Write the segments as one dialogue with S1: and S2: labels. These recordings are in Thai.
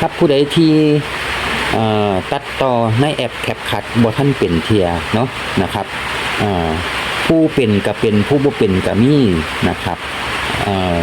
S1: ครับผู้ใดที่ตัดต่อในแอปแคปคัดบ่ท่านเป็นเทียเนาะนะครับผู้เป็นก็เป็นผู้บ่เป็นก็มีนะครับเอ่อ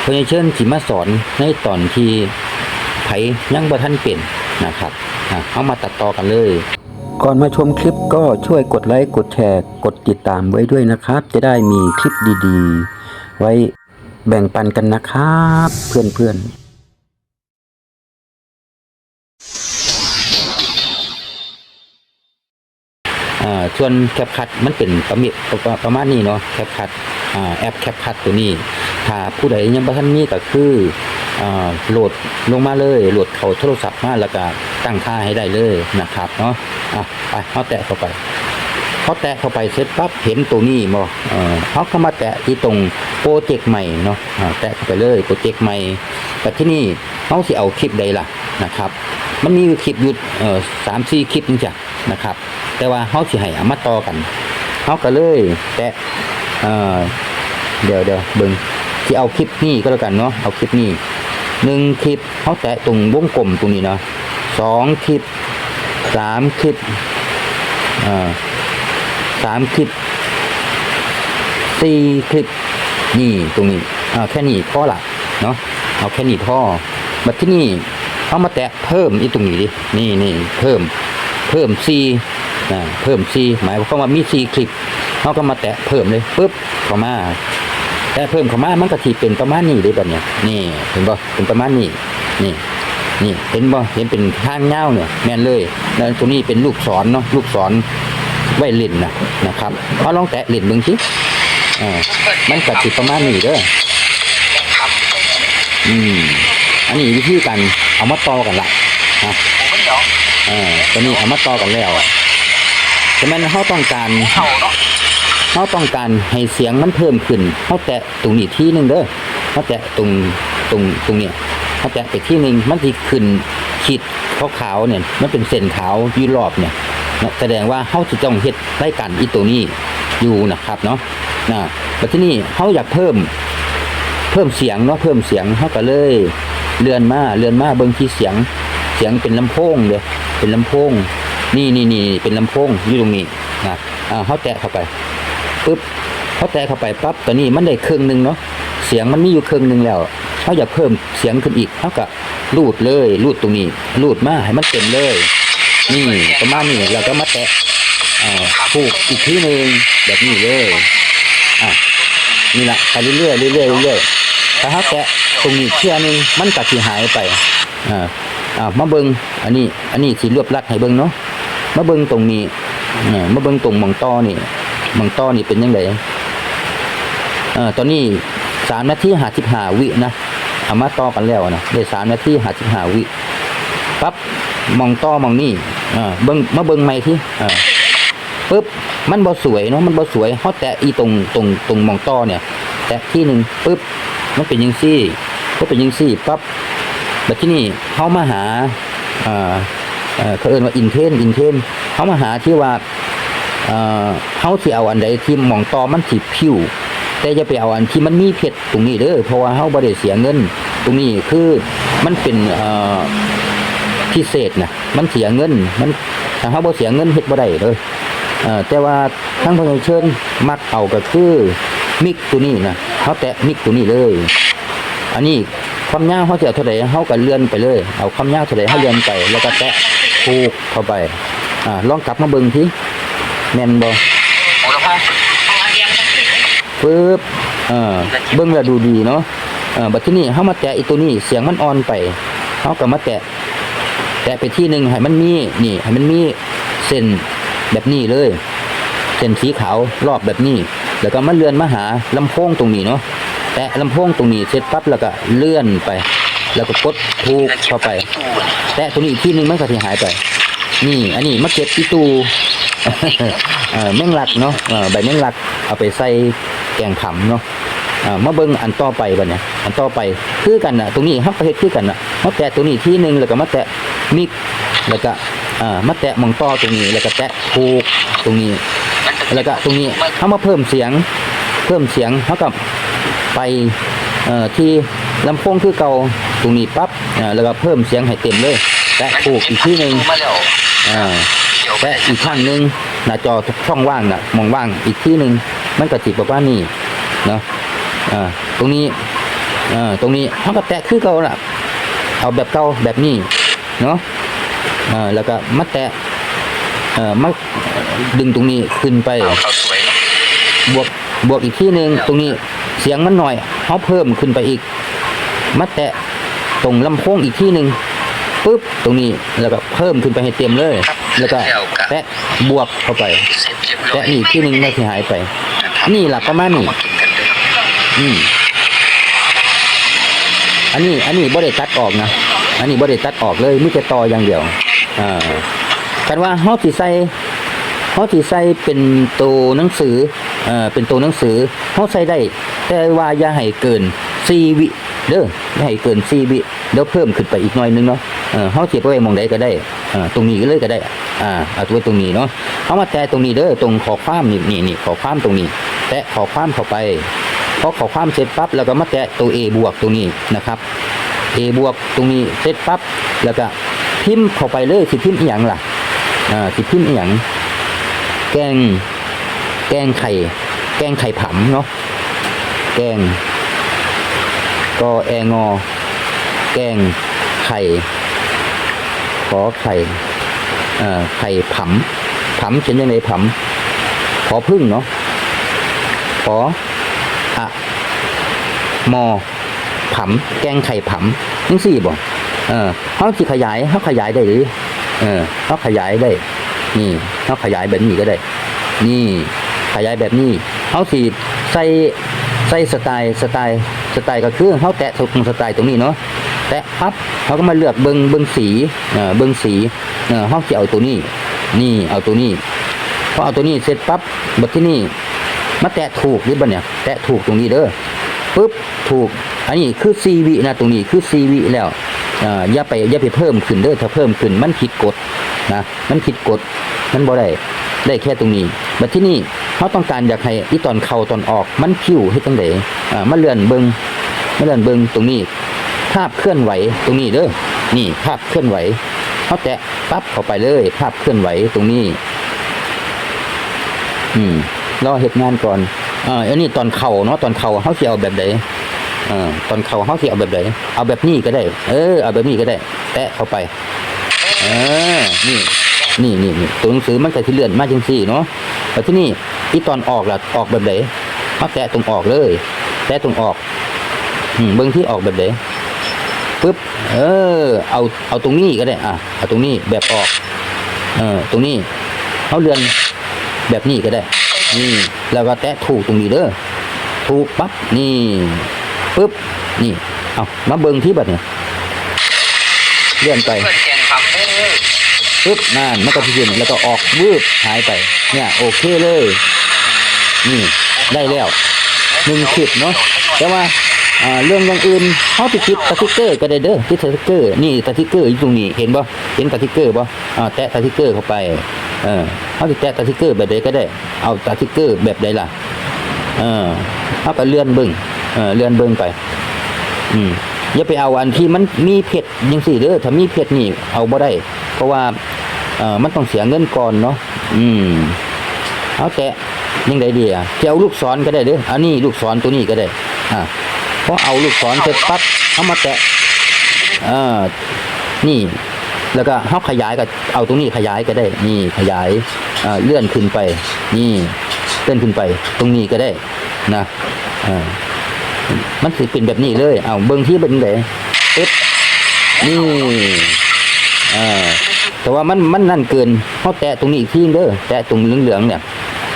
S1: เพราะฉะนั้นเชิญสิมาสอนในตอนที่ไผยังบ่ท่านเป็นนะครับเอามาตัดต่อกันเลยก่อนมาชมคลิปก็ช่วยกดไลค์กดแชร์ กดติดตามไว้ด้วยนะครับ จะได้มีคลิปดีๆ ไว้แบ่งปันกันนะครับ เพื่อนๆ ส่วนแคปคัดมันเป็นประมิประประมาณนี้เนาะแคปคัดอ่าแอปแคปคัดตัวนี้ ถ้าผู้ใดยังบ่ทันมีก็คือโหลดลงมาเลยโหลดเข้าโทรศัพท์มาแล้วก็ตั้งค่าให้ได้เลยนะครับเนาะอะไปเฮาแตะเข้าไปพอแตะเข้าไปเสร็จปั๊บเห็นตัวนี้บ่เออเขาก็มาแตะที่ตรงโปรเจกต์ใหม่เนาะแตะเข้าไปเลยโปรเจกต์ใหม่ แต่ที่นี่เขาสิเอาคลิปใดล่ะนะครับ มันมีคลิปอยู่เอ่อ3-4คลิปนึงจ้ะ นะครับ แต่ว่าเขาสิให้เอามาต่อกันเขาก็เลยแตะเอ่อเดี๋ยวเดี๋ยวเบิ่งที่เอาคลิปนี้ก็แล้วกันเนาะเอาคลิปนี้หนึ่งคลิปเขาแตะตรงวงกลมตรงนี้เนาะสองคลิปสามคลิปอ่าสามคลิปสี่คลิปนี่ตรงนี้อ่าแค่นี้พอละเนาะเอาแค่นี้พอมาที่นี่เขามาแตะเพิ่มอีกตรงนี้ดินี่นี่เพิ่ม เพิ่มซีอ่าเพิ่มซีหมายความว่ามีซีคลิปเขาก็มาแตะเพิ่มเลยปุ๊บเข้ามาแต่เพิ่มเข้ามามันก็ทีเป็นประมาณนี้เลยแบบเนี้ยนี่เห็นบ่เป็นประมาณนี้นี่นี่เห็นบ่เห็นเป็นทางเงาเนี่ยแม่นเลยแล้วตรงนี้เป็นลูกศรเนาะลูกศรไว้เล่นนะนะครับเอาลองแตะเล่นเบิ่งสิอ่ามันก็สิประมาณนี้เด้ออืมอันนี้วิธีการเอามาต่อกันละนะ ออตอนนี้เอามาต่อกันแล้วฉะนั้นเขาต้องการเขาต้องการให้เสียงมันเพิ่มขึ้นเขาแตะตรงนี้ที่หนึ่งเด้อเขาแตะตรงตรงตรงเนี้ยเขาแตะไปที่หนึ่งมันที่ขึ้นขีดขาวๆเนี่ย มันเป็นเส้นขาวอยืรอบเนี่ยนะแสดงว่าเขาจะต้องเฮ็ดได้กันอีตัวนี้อยู่นะครับเนาะนะแต่ที่นี่เขาอยากเพิ่มเพิ่มเสียงเนาะเพิ่มเสียงเขาก็เลยเลื่อนมาเลื่อนมาเบิ่งที่เสียงเสียงเป็นลำโพงเด้อ เป็นลำโพง นี่นี่นี่เป็นลำโพงอยู่ตรงนี้นะอ่าเขาแตะเข้าไปปุ๊บเขาแตะเข้าไปปั๊บตอนนี้มันได้ครึ่งหนึ่งเนาะเสียงมันมีอยู่ครึ่งหนึ่งแล้วเขาอยากเพิ่มเสียงขึ้นอีกเขาก็รูดเลยรูดตรงนี้รูดมาให้มันเต็มเลย นี่ประมาณนี้เราก็มาแตะผูกอีกทีหนึ่งแบบนี้เลยอะนี่แหละไปเรื่อยๆเรื่อยๆเรื่อยๆถ้าเขาแตะตรงนี้เชื่อนึงมันก็สิหายไปอ่า อ่ามาเบิงอันนี้ อันนี้สิรวบรัดให้เบิงเนาะมาเบิงตรงนี้อ่ามาเบิงตรงมองต้อนี่มองต้อนี่เป็นยังไงอ่าตอนนี้สามนาทีห้าสิบห้าวินะเอามาต่อกันแล้วนะได้สามนาทีห้าสิบห้าวิปั๊บมองต้อมองนี่อ่าเบิงมาเบิงใหม่ที่อ่าปุ๊บมันบ่สวยเนาะมันบ่สวยเขาแตะอีตรงตรงตรงมองต้อเนี่ย แตะที่หนึ่งปุ๊บมันเป็นยังซี่ก็เป็นยังซี่ปั๊บ แบบที่นี่เขามาหาอ่าเอ่อเขาเอิ้นว่าอินเทนอินเทนเขามาหาที่ว่าเอ่อเขาสิเอาอันใดที่หมองตอมันสิผิว แต่จะไปเอาอันที่มันมีเพชรตรงนี้เด้อเพราะว่าเขาบ่ได้เสียเงิน ตรงนี้คือมันเป็นเออพิเศษนะมันเสียเงิน มันถ้าเขาบ่เสียเงินเฮ็ดบ่ได้เลยเอ่อแต่ว่าทั้งพญาเชิญมักเอาก็คือมิกตัวนี้นะเขาแตะมิกตัวนี้เลย อันนี้ ความยาวเขาจะเอาเท่าไหร่เขาก็เลื่อนไปเลย เอาความยาวเท่าไหร่เขาเลื่อนไป แล้วก็แตะผูกเข้าไป อ่าลองกลับมาเบิ่งทีแม่นบ่ปึ๊บเออเบิ่งแล้วดูดีเนาะเออบัดทีนี้เฮามาแตะอีตัวนี้เสียงมันอ่อนไปเฮาก็มาแตะ แตะไปที่หนึ่งให้มันมีนี่ให้มันมีเส้นแบบนี้เลยเส้นสีขาวรอบแบบนี้ แล้วก็มาเลื่อนมาหาลำโพงตรงนี้เนาะ แตะลำโพงตรงนี้เสร็จปั๊บแล้วก็เลื่อนไป แล้วก็กดถูกเข้าไป แตะตรงนี้อีกที่หนึ่งมันก็สิหายไป นี่ อันนี้มาเก็บที่ตูแมงลักเนาะใบแมงลักเอาไปใส่แกงขำเนาะมาเบิ่งอันต่อไปบัดเนี่ยอันต่อไปคือกันน่ะตรงนี้เฮาก็เฮ็ดคือกันน่ะมาแตะตรงนี้ที่หนึ่งแล้วก็มาแตะมิกแล้วก็มาแตะมองต่อตรงนี้ แล้วก็แตะผูกตรงนี้ แล้วก็ตรงนี้เฮามาเพิ่มเสียง เพิ่มเสียงเฮากับ ไปที่ลำโพงคือเก่าตรงนี้ปั๊บแล้วก็เพิ่มเสียงให้เต็มเลยแตะถูกอีกที่หนึ่ง
S2: แล้ว
S1: อ่าแตะอีกข้างหนึ่งหน้าจอช่องว่างน่ะมองว่างอีกที่หนึ่งมันก็จิบบอกว่านี่เนาะอ่าตรงนี้อ่าตรงนี้เขาก็แตะคือเก่าล่ะเอาแบบเก่าแบบนี้เนาะอ่าแล้วก็มาแตะอ่อมาดึงตรงนี้ขึ้นไปบวกบวกอีกที่หนึ่งตรงนี้ เสียงมันหน่อยเขาเพิ่มขึ้นไปอีก มาแตะตรงลำโพงอีกที่หนึ่งปุ๊บตรงนี้แล้วก็เพิ่มขึ้นไปให้เต็มเลย แล้วก็แตะบวกเข้าไป
S2: เสร็จเรียบร้อ
S1: แตะ
S2: ย
S1: นี่อีกที่หนึ่งไม่ที่หายไป
S2: นะครับ
S1: นี่หลักประมาณนี้
S2: มากินกันเลยครับ
S1: อืมอันนี้ อันนี้บ่ได้ตัดออกนะอันนี้บ่ได้ตัดออกเลยมีแต่ต่ออย่างเดียวอ่ากันว่าเฮาสิใส่เฮาสิใส่เป็นตัวหนังสือเอ่อเป็นตัวหนังสือเฮาใส่ได้ แต่ว่าอย่าให้เกิน4วิเด้ออย่าให้เกิน4วิเดี๋ยวเพิ่มขึ้นไปอีกหน่อยนึงเนาะเออเฮาเสิไปไว้มองใดก็ได้อ่าตรงนี้ก็เลยก็ได้ อ่าเอาไว้ตรงนี้เนาะเฮามาแตะตรงนี้เด้อตรงขอความนี่นี่นี่ขอความตรงนี้ แตะขอความเข้าไปพอขอความเสร็จปั๊บแล้วก็มาแตะตัว A บวกตรงนี้นะครับ A บวกตรงนี้เสร็จปั๊บแล้วก็พิมพ์เข้าไปเลยสิพิมพ์อีหยังล่ะอ่าสิพิมพ์อีหยังแกงแกงไข่ แกงไข่ผำเนาะ แกงก็แองอ แกงไข่ขอไข่เอ่อไข่ผำผำเป็นยังไงผำขอพึ่งเนาะขออะมอผำแกงไข่ผำนี่สี่บ่เออเขาสิขยายเขาขยายได้หรือ เออเขาขยายได้ นี่เขาขยายแบบนี้ก็ได้ นี่ ขยายแบบนี้เขาสีใส่ ใส่สไตล์สไตล์สไตล์ก็คือเขาแตะตรงสไตล์ตรงนี้เนาะแตะปั๊บเขาก็มาเลือกเบิงเบิงสีเออเบิงสีเออเขาจะเอาตัวนี้ นี่เอาตัวนี้พอเอาตัวนี้เสร็จปั๊บบัดที่นี่มาแตะถูกหรือบ่เนี่ยแตะถูกตรงนี้เด้อปุ๊บถูก อันนี้คือ CV นะตรงนี้คือ CV แล้วอ่าอย่าไปอย่าไปเพิ่มขึ้นเด้อถ้าเพิ่มขึ้นมันผิดกฎนะมันผิดกฎมันบ่ได้ ได้แค่ตรงนี้บัดที่นี่เขาต้องการอยากให้อีตอนเข้าตอนออกมันคิวเฮ็ดจังไดอ่ามาเลื่อนเบิงมาเลื่อนเบิงตรงนี้ ภาพเคลื่อนไหวตรงนี้เด้อนี่ภาพเคลื่อนไหวเขาแตะปั๊บเข้าไปเลย ภาพเคลื่อนไหวตรงนี้ อืมรอเหตุงานก่อนอ่าอันนี้ตอนเข่าเนาะตอนเข่าเขาเสิเอาแบบใดอ่าตอนเข่าเขาเสิเอาแบบใดเอาแบบนี้ก็ได้ เออ เอาแบบนี้ก็ได้ แตะเข้าไป เออ นี่ นี่นี่นี่ตัวหนังสือมันก็สิเลื่อนมาจังซี่เนาะแต่ที่นี่ที่ตอนออกล่ะออกแบบไหนเขาแตะตรงออกเลย แตะตรงออกอืมเบิ่งที่ออกแบบไหนปึ๊บเออ เอาเอาตรงนี้ก็ได้ อะเอาตรงนี้แบบออก เออ ตรงนี้เขาเลื่อนแบบนี้ก็ได้ นี่ แล้วก็แตะถูกตรงนี้เด้อถูกปั๊บนี่ปึ๊บนี่ เอามาเบิ่งที่แบัดเนี่ยเลื่อนไป ปึ๊บนั่นมันก็จะยืนแล้วก็ออกวืบหายไป เนี่ยโอเคเลย นี่ได้แล้วหนึ่งคลิปเนาะแต่ว่าเรื่องอย่างอื่นเขาไปติดสติกเกอร์ก็ได้เด้อติดสติกเกอร์นี่สติกเกอร์อยู่ตรงนี้เห็นบ่เห็นสติกเกอร์บ่แตะสติกเกอร์เข้าไปเออเขาติแตะสติกเกอร์แบบใดก็ได้ เอาสติกเกอร์แบบใดล่ะเออเขาก็เลื่อนเบิ่งเออเลื่อนเบิ่งไป อืมอย่าไปเอาอันที่มันมีเพชรยังสี่เด้อถ้ามีเพชรนี่เอาบ่ได้ เพราะว่า เออมันต้องเสียเงินก่อนเนาะอืมเอาแตะยังไงดีอะจะเอาลูกศรก็ได้เด้ออันนี้ลูกศรตัวนี้ก็ได้อ่าพอเอาลูกศรเสร็จปั๊บเอามาแตะอ่านี่ แล้วก็เขาขยายก็เอาตรงนี้ขยายก็ได้ นี่ขยายอ่าเลื่อนขึ้นไป นี่เลื่อนขึ้นไป ตรงนี้ก็ได้ นะอ่ามันสิเป็นแบบนี้เลย เอาเบิ่งที่เป็นไงปึ๊บนี่อ่า แต่ว่ามันมันนั่นเกินเขาแตะตรงนี้อีกที่เด้อแตะตรงเหลืองๆเนี่ย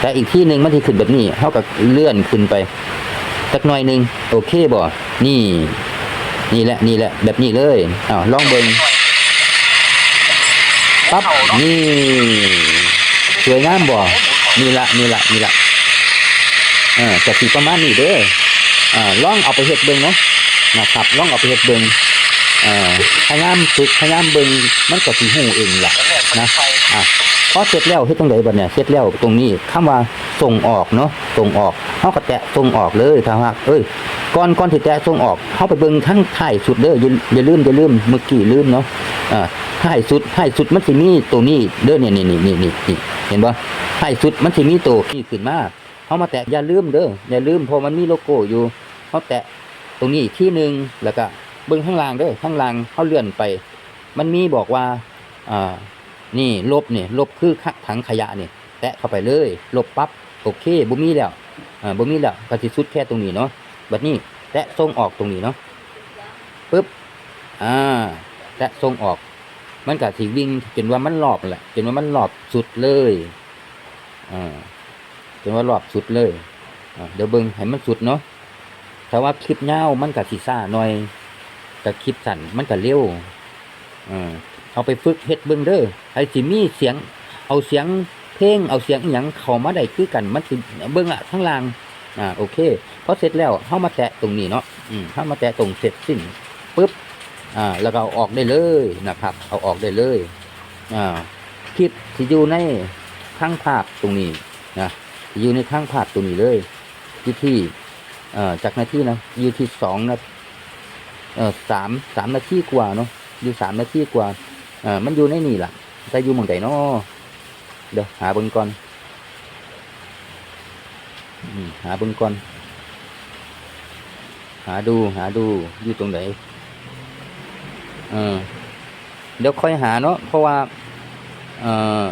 S1: แตะอีกที่หนึ่งมันที่ขึ้นแบบนี้เขากับเลื่อนขึ้นไปสักหน่อยหนึ่งโอเคบ่นี่ นี่แหละนี่แหละ แบบนี้เลยอ้าวลองเบิ่งปั๊บนี่สวยงามบ่นี่ละนี่ละนี่ละเออจะสีประมาณนี้เด้ออ่าลองเอาไปเฮ็ดเบิ่งเนาะนะครับลองเอาไปเฮ็ดเบิ่ง อ่าพยายามฝึกพยายามเบิ่งมันก็สิฮู้เองล่ะ
S2: แล้วเนี่ยมัน
S1: นะ
S2: ไฟ
S1: อะพอเสร็จแล้วเฮ็ดจังไดบัดเนี่ยเสร็จแล้วตรงนี้คำว่าส่งออกเนาะส่งออกเฮาก็แตะส่งออกเลยถ้าหากเอ้ยก่อนก่อนที่แต่ส่งออกเข้าไปเบิ่งทั้งท้ายสุดเด้ออย่าอย่าลืมอย่าลืมเมื่อกี้ลืมเนาะอ่าท้ายสุดท้ายสุดมันสิมีตัวนี้เด้อเนี่ยนี่นี่นี่นี่นี่เห็นบ่ท้ายสุดมันสิมีตัวนี้ขึ้นมาเฮามาแตะอย่าลืมเด้ออย่าลืมเพราะมันมีโลโก้อยู่เฮาแตะตรงนี้อีกที่หนึงแล้วก็ เบิ่งข้างล่างเด้อข้างล่างเฮาเลื่อนไป มันมีบอกว่าอ่านี่ลบนี่ลบคือถังขยะนี่แตะเข้าไปเลยลบปั๊บโอเคบ่มีแล้วอ่าบ่มีแล้วก็สิสุดแค่ตรงนี้เนาะบัดนี้แตะทรงออกตรงนี้เนาะปึ๊บอ่าแตะทรงออก มันก็สิวิ่งจนว่ามันรอบแหละจนว่ามันรอบสุดเลยอ่าจนว่ารอบสุดเลยเดี๋ยวเบิ่งให้มันสุดเนาะถ้าว่าคลิปยามันก็สิซ่าหน่อย แต่คลิปสั้นมันก็เร็วอเอาไปฝึกเฮ็ดเบิ่งเด้อให้สิมีเสียง เอาเสียงเพลงเอาเสียงอหยังเข้ามาได้คือกันมันสิเบิ่งอะข้างล่างอ่าโอเคพอเสร็จแล้วเข้ามาแตะตรงนี้เนาะอืมเข้ามาแตะตรงเสร็จสิ้นปุ๊บอ่าแล้วก็เอาออกได้เลยนะครับ เอาออกได้เลยอ่าคลิปที่อยู่ในข้างภาพตรงนี้นะอยู่ในข้างภาพตรงนี้เลยอยู่ที่อ่อจากนาทีนะอยู่ที่สองนะ เออสามสามนาทีกว่าเนาะอยู่สามนาทีกว่าเอ่ามันอยู่ในนี่ล่ะแต่อยู่หมองใดเนาะเดี๋ยวหาเบนก่อนหาเบิ่งก่อน หาดูหาดูอยู่ตรงไหนเออเดี๋ยวค่อยหาเนาะเพราะว่า เออ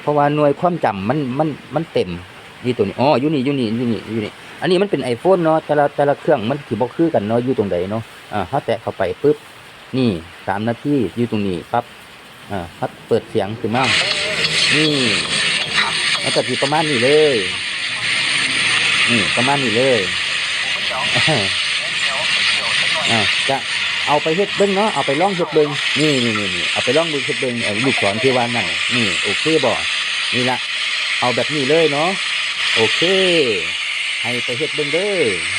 S1: เพราะว่าหน่วยความจำมันมันมันเต็มนี่ตัวนี้อ๋ออยู่นี่อยู่นี่อยู่นี่อยู่นี่ อันนี้มันเป็น iPhone เนาะแต่ละแต่ละเครื่องมันสิบ่คือกันเนาะอยู่ตรงไหนเนาะอ่าถ้าแตะเข้าไปปุ๊บนี่สามนาทีอยู่ตรงนี้ปั๊บอ่าพัดเปิดเสียงขึ้นมานี่แล้วก็สิประมาณนี้เลยนี่ประมาณนี้เลยอ่าจะเอาไปเฮ็ดเบิ้งเนาะเอาไปล่องเฮ็ดเบิ้งนี่นี่นี่เอาไปล่องเบิ้งเฮ็ดเบิ้งเอาลูกศรที่ว่านั่นนี่โอเคบ่นี่ละเอาแบบนี้เลยเนาะโอเค ให้ไปเฮ็ดเบิ่งเด้อ